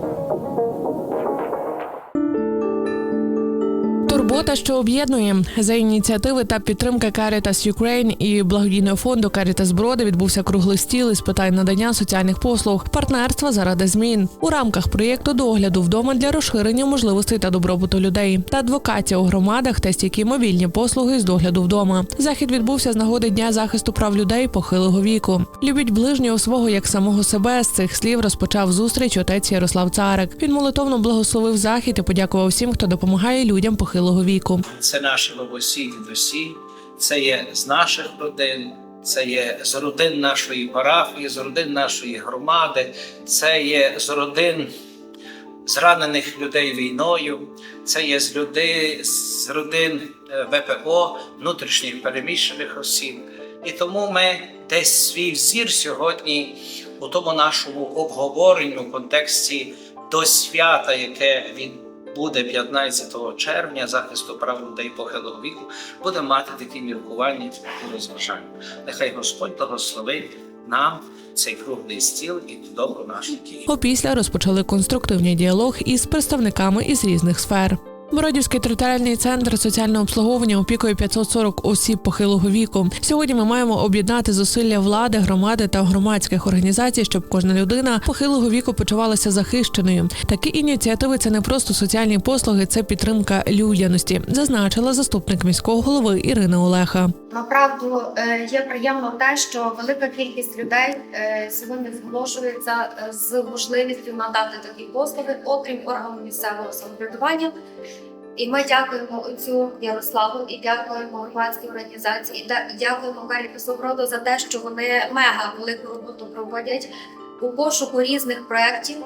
Thank you. Турбота, що об'єднує за ініціативи та підтримки Caritas Ukraine і благодійного фонду Caritas Броди відбувся круглий стіл із питань надання соціальних послуг, партнерства заради змін у рамках проєкту догляду вдома для розширення можливостей та добробуту людей та адвокація у громадах та стійкі мобільні послуги з догляду вдома. Захід відбувся з нагоди дня захисту прав людей похилого віку. Любіть ближнього свого як самого себе. З цих слів розпочав зустріч отець Ярослав Царик. Він молитовно благословив захід і подякував всім, хто допомагає людям похилого віку. це наші бабусі, дідусі, це є з наших родин, це є з родин нашої парафії, з родин нашої громади, це є з родин зранених людей війною, це є з людей з родин е, ВПО, внутрішніх переміщених осіб. І тому ми десь свій взір сьогодні у тому нашому обговоренню в контексті до свята, яке він буде 15 червня захисту прав людей похилого віку, буде мати такі міркування і розважання. Нехай Господь благословить нам цей круглий стіл і добру нашу дію. Опісля розпочали конструктивний діалог із представниками із різних сфер. Бородівський територіальний центр соціального обслуговування опікує 540 осіб похилого віку. Сьогодні ми маємо об'єднати зусилля влади, громади та громадських організацій, щоб кожна людина похилого віку почувалася захищеною. Такі ініціативи це не просто соціальні послуги, це підтримка людяності, зазначила заступник міського голови Ірина Олеха. Направду е, є приємно те, що велика кількість людей е, сьогодні зголошується е, з можливістю надати такі послуги, окрім органу місцевого самоврядування. І ми дякуємо отцю Ярославу і дякуємо громадській організації, і дякуємо Карітасу Броду за те, що вони мега велику роботу проводять у пошуку різних проєктів,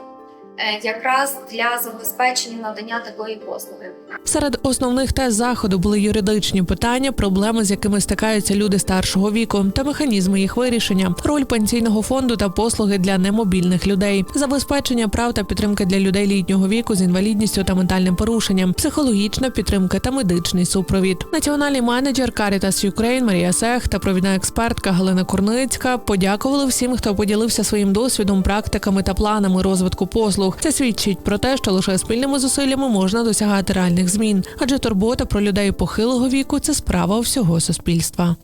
якраз для забезпечення надання такої послуги. Серед основних тез заходу були юридичні питання, проблеми, з якими стикаються люди старшого віку, та механізми їх вирішення, роль пенсійного фонду та послуги для немобільних людей, забезпечення прав та підтримки для людей літнього віку з інвалідністю та ментальним порушенням, психологічна підтримка та медичний супровід. Національний менеджер Caritas Ukraine Марія Сех та провідна експертка Галина Курницька подякували всім, хто поділився своїм досвідом, практиками та планами розвитку послуг. Це свідчить про те, що лише спільними зусиллями можна досягати реальних змін, адже турбота про людей похилого віку це справа всього суспільства.